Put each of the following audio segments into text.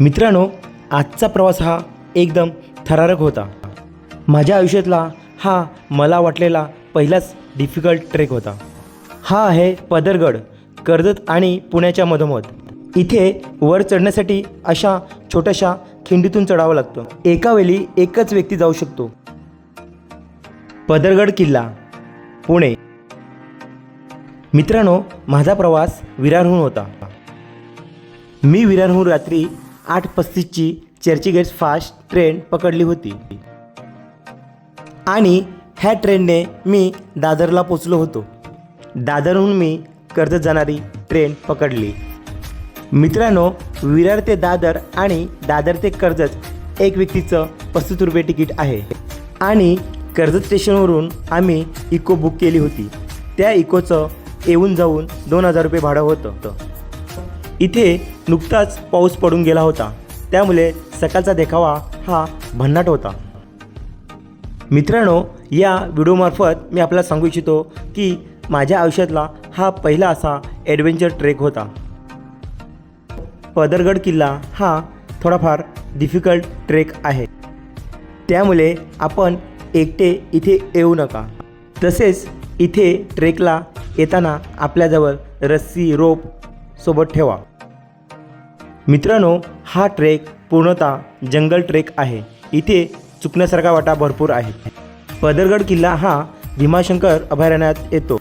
मित्रांनो आजचा प्रवास हा एकदम थरारक होता. माझ्या आयुष्यातला हा मला वाटलेला पहिलाच डिफिकल्ट ट्रेक होता. हा आहे पदरगड कर्जत आणि पुण्याच्या मधोमध. इथे वर चढण्यासाठी अशा छोट्याशा खिंडीतून चढावं लागतं. एका वेळी एकच व्यक्ती जाऊ शकतो. पदरगड किल्ला पुणे. मित्रांनो माझा प्रवास विरारहून होता. मी विरारहून रात्री आठ पस्तीसची चर्चगेट फास्ट ट्रेन पकडली होती. आणि ह्या ट्रेनने मी दादरला पोचलो होतो. दादरहून मी कर्जत जाणारी ट्रेन पकडली. मित्रांनो विरार ते दादर आणि दादर ते कर्जत एक व्यक्तीचं पस्तीस रुपये तिकीट आहे. आणि कर्जत स्टेशनवरून आम्ही इको बुक केली होती. त्या इकोचं येऊन जाऊन दोन हजार रुपये भाडं होतं. इथे नुकताच पाऊस पडून गेला होता. त्यामुळे सकाळचा देखावा हा भन्नाट होता. मित्रांनो या व्हिडिओमार्फत मी आपल्याला सांगू इच्छितो की माझ्या आयुष्यातला हा पहिला असा ॲडव्हेंचर ट्रेक होता. पदरगड किल्ला हा थोडाफार डिफिकल्ट ट्रेक आहे. त्यामुळे आपण एकटे इथे येऊ नका. तसेच इथे ट्रेकला येताना आपल्याजवळ रस्सी रोप सोबत ठेवा. मित्रांनो हा ट्रेक पूर्णतः जंगल ट्रेक आहे. इथे चुकण्यासारखा वाटा भरपूर आहे. पदरगड किल्ला हा भीमाशंकर अभयारण्यात येतो.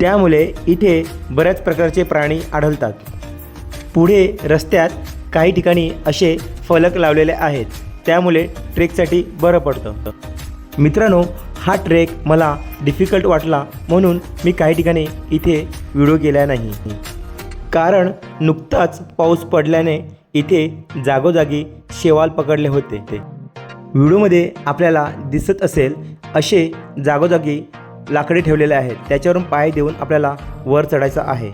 त्यामुळे इथे बऱ्याच प्रकारचे प्राणी आढळतात. पुढे रस्त्यात काही ठिकाणी असे फलक लावलेले आहेत. त्यामुळे ट्रेकसाठी बरं पडतं. मित्रांनो हा ट्रेक मला डिफिकल्ट वाटला म्हणून मी काही ठिकाणी इथे व्हिडिओ केला नाही. कारण नुकताच पाऊस पडल्याने इथे जागोजागी शेवाल पकडले होते ते. व्हिडिओमध्ये आपल्याला दिसत असेल असे जागोजागी लाकडे ठेवलेले आहेत. त्याच्यावरून पाय देऊन आपल्याला वर चढायचं आहे.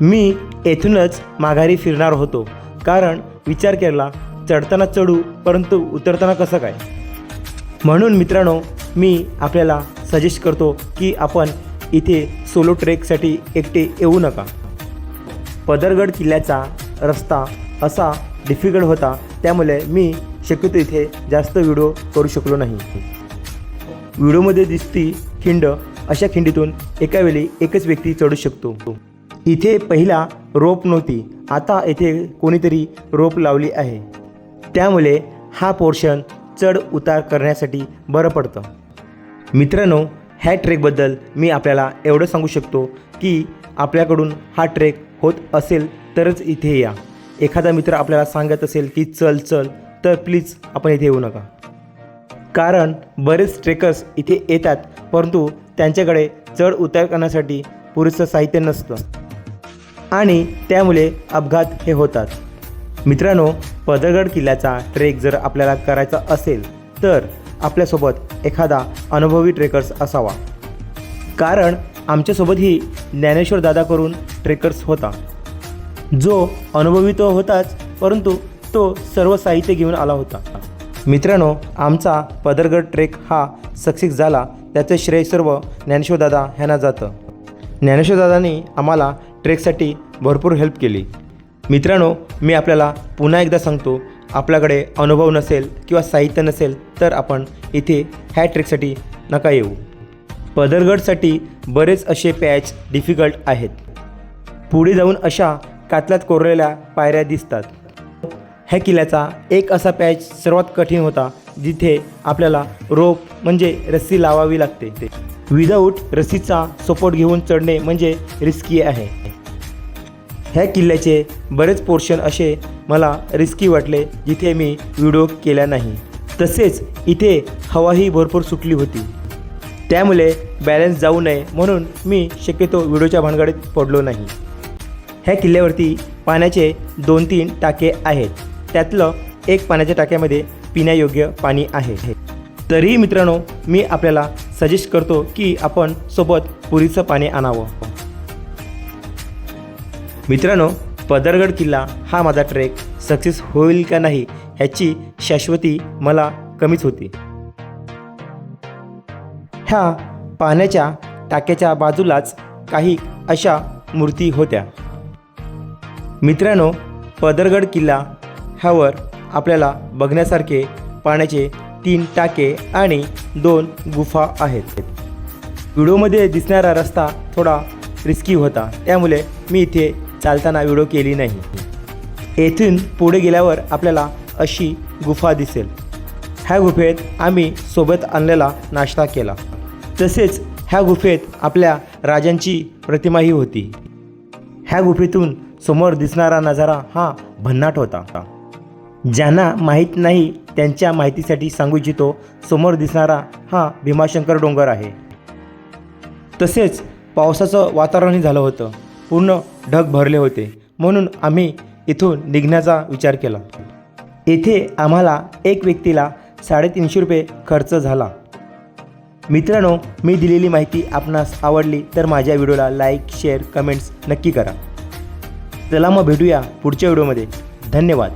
मी येथूनच माघारी फिरणार होतो. कारण विचार केला चढताना चढू परंतु उतरताना कसं काय? म्हणून मित्रांनो मी आपल्याला सजेस्ट करतो की आपण इथे सोलो ट्रेकसाठी एकटे येऊ नका. पदरगड किल्ल्याचा रस्ता असा डिफिकल्ट होता. त्यामुळे मी शक्यतो इथे जास्त व्हिडिओ करू शकलो नाही. व्हिडिओमध्ये दिसती खिंड अशा खिंडीतून एकावेळी एकच व्यक्ती चढू शकतो. इथे पहिला रोप नव्हती. आता येथे कोणीतरी रोप लावली आहे. त्यामुळे हा पोर्शन चढ उतार करण्यासाठी बरं पडतं. मित्रांनो ह्या ट्रेकबद्दल मी आपल्याला एवढं सांगू शकतो की आपल्याकडून हा ट्रेक होत असेल तरच इथे या. एखादा मित्र आपल्याला सांगत असेल की चल चल तर प्लीज आपण इथे येऊ नका. कारण बरेच ट्रेकर्स इथे येतात परंतु त्यांच्याकडे चढ उतार करण्यासाठी पुरेसं साहित्य नसतं. आणि त्यामुळे अपघात हे होतात. मित्रांनो पदरगड किल्ल्याचा ट्रेक जर आपल्याला करायचा असेल तर आपल्यासोबत एखादा अनुभवी ट्रेकर्स असावा. कारण आमच्यासोबतही ज्ञानेश्वर दादा करून ट्रेकर्स होता. जो अनुभवी तो होताच परंतु तो सर्व साहित्य घेऊन आला होता. मित्रांनो आमचा पदरगड ट्रेक हा सक्सेस झाला त्याचं श्रेय सर्व ज्ञानेश्वर दादा ह्यांना जातं. ज्ञानेश्वर दादांनी आम्हाला ट्रेकसाठी भरपूर हेल्प केली. मित्रांनो मी आपल्याला पुन्हा एकदा सांगतो आपल्याकडे अनुभव नसेल किंवा साहित्य नसेल तर आपण इथे ह्या ट्रेकसाठी नका येऊ. पदरगडसाठी बरेच असे पॅच डिफिकल्ट आहेत. पुढे जाऊन अशा कातल्यात कोरलेल्या पायऱ्या दिसतात. ह्या किल्ल्याचा एक असा पॅच सर्वात कठीण होता जिथे आपल्याला रोप म्हणजे रस्सी लावावी लागते. ते विदाऊट रस्सीचा सपोर्ट घेऊन चढणे म्हणजे रिस्की आहे. ह्या किल्ल्याचे बरेच पोर्शन असे मला रिस्की वाटले जिथे मी व्हिडिओ केला नाही. तसेच इथे हवाही भरपूर सुटली होती. त्यामुळे बॅलन्स जाऊ नये म्हणून मी शक्यतो व्हिडिओच्या भानगडीत पडलो नाही. ह्या किल्ल्यावरती पाण्याचे दोन तीन टाके आहेत. त्यातलं एक पाण्याच्या टाक्यामध्ये पिण्यायोग्य पाणी आहे. तरीही मित्रांनो मी आपल्याला सजेस्ट करतो की आपण सोबत पुरीचं पाणी आणावं. मित्रांनो पदरगड किल्ला हा माझा ट्रेक सक्सेस होईल का नाही ह्याची शाश्वती मला कमीच होती. ह्या पाण्याच्या टाक्याच्या बाजूलाच काही अशा मूर्ती होत्या. मित्रांनो पदरगड किल्ला ह्यावर आपल्याला बघण्यासारखे पाण्याचे तीन टाके आणि दोन गुफा आहेत. व्हिडिओमध्ये दिसणारा रस्ता थोडा रिस्की होता त्यामुळे मी इथे चालताना व्हिडिओ केली नाही. येथून पुढे गेल्यावर आपल्याला अशी गुफा दिसेल. ह्या गुफेत आम्ही सोबत आणलेला नाश्ता केला. तसेच ह्या गुफेत आपल्या राजांची प्रतिमाही होती. ह्या गुफेतून समोर दिसणारा नजारा हा भन्नाट होता. ज्यांना माहीत नाही त्यांच्या माहितीसाठी सांगू इच्छितो समोर दिसणारा हा भीमाशंकर डोंगर आहे. तसेच पावसाचं वातावरणही झालं होतं. पूर्ण ढग भरले होते. म्हणून आम्ही इथून निघण्याचा विचार केला. येथे आम्हाला एक व्यक्तीला साडेतीनशे रुपये खर्च झाला. मित्रांनो मी दिलेली माहिती आपणास आवडली तर माझ्या व्हिडिओला लाईक शेअर कमेंट्स नक्की करा. चला मग भेटूया पुढच्या व्हिडिओमध्ये. धन्यवाद.